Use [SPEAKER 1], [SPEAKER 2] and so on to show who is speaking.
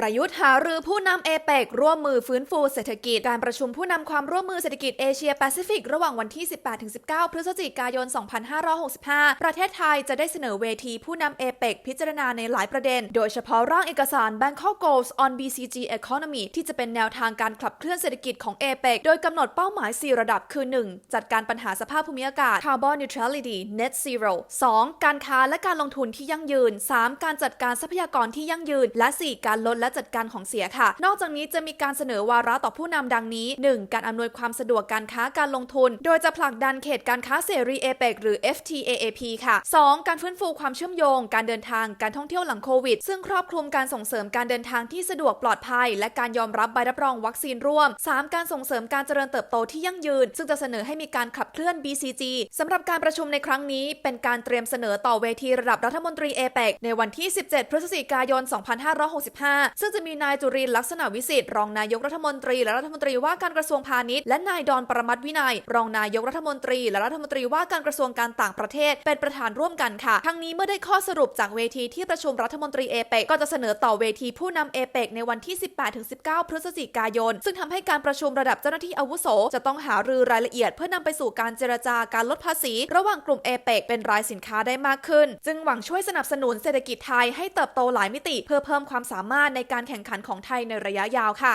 [SPEAKER 1] ประยุทธ์หารือผู้นำเอเปกร่วมมือฟื้นฟูเศรษฐกิจการประชุมผู้นำความร่วมมือเศรษฐกิจเอเชียแปซิฟิกระหว่างวันที่ 18-19 พฤศจิกายน 2565 ประเทศไทยจะได้เสนอเวทีผู้นำเอเปกพิจารณาในหลายประเด็น โดยเฉพาะร่างเอกสาร Bangkok Goals on BCG Economy ที่จะเป็นแนวทางการขับเคลื่อนเศรษฐกิจของเอเปกโดยกำหนดเป้าหมาย 4 ระดับคือ 1. จัดการปัญหาสภาพภูมิอากาศ Carbon Neutrality Net Zero 2. การค้าและการลงทุนที่ยั่งยืน 3. การจัดการทรัพยากรที่ยั่งยืน และ 4. การลดและจัดการของเสียค่ะ นอกจากนี้จะมีการเสนอวาระต่อผู้นำดังนี้ 1. การอำนวยความสะดวกการค้าการลงทุน โดยจะผลักดันเขตการค้าเสรีเอเปกหรือ FTAAP ค่ะ 2. การฟื้นฟูความเชื่อมโยง การเดินทางการท่องเที่ยวหลังโควิด ซึ่งครอบคลุมการส่งเสริมการเดินทางที่สะดวกปลอดภัย และการยอมรับใบรับรองวัคซีนร่วม 3. การส่งเสริมการเจริญเติบโตที่ยั่งยืน ซึ่งจะเสนอให้มีการขับเคลื่อน BCG สำหรับการประชุมในครั้งนี้ เป็นการเตรียมเสนอต่อเวทีระดับรัฐมนตรีเอเปกในวันที่ 17 พฤศจิกายน 2565ซึ่งจะมีนายจุรินลักษณะวิสิทธิ์รองนายกรัฐมนตรี และรัฐมนตรีว่าการกระทรวงพาณิชย์และนายดอนประมัติวินัย รองนายกรัฐมนตรี และรัฐมนตรีว่าการกระทรวงการต่างประเทศ เป็นประธานร่วมกันค่ะ ทั้งนี้เมื่อได้ข้อสรุปจากเวทีที่ประชุมรัฐมนตรีเอเปกก็จะเสนอต่อเวทีผู้นำเอเปกในวันที่ 18-19 พฤศจิกายน ซึ่งทำให้การประชุมระดับเจ้าหน้าที่อาวุโส จะต้องหารือรายละเอียด เพื่อนำไปสู่การเจรจาการลดภาษี ระหว่างกลุ่มเอเปกเป็นรายสินค้าได้มากขึ้น จึงหวังช่วยสนับสนุนเศรษฐกิจไทยให้เติบโตหลายมิติ เพื่อเพิ่มความสามารถในการแข่งขันของไทยในระยะยาวค่ะ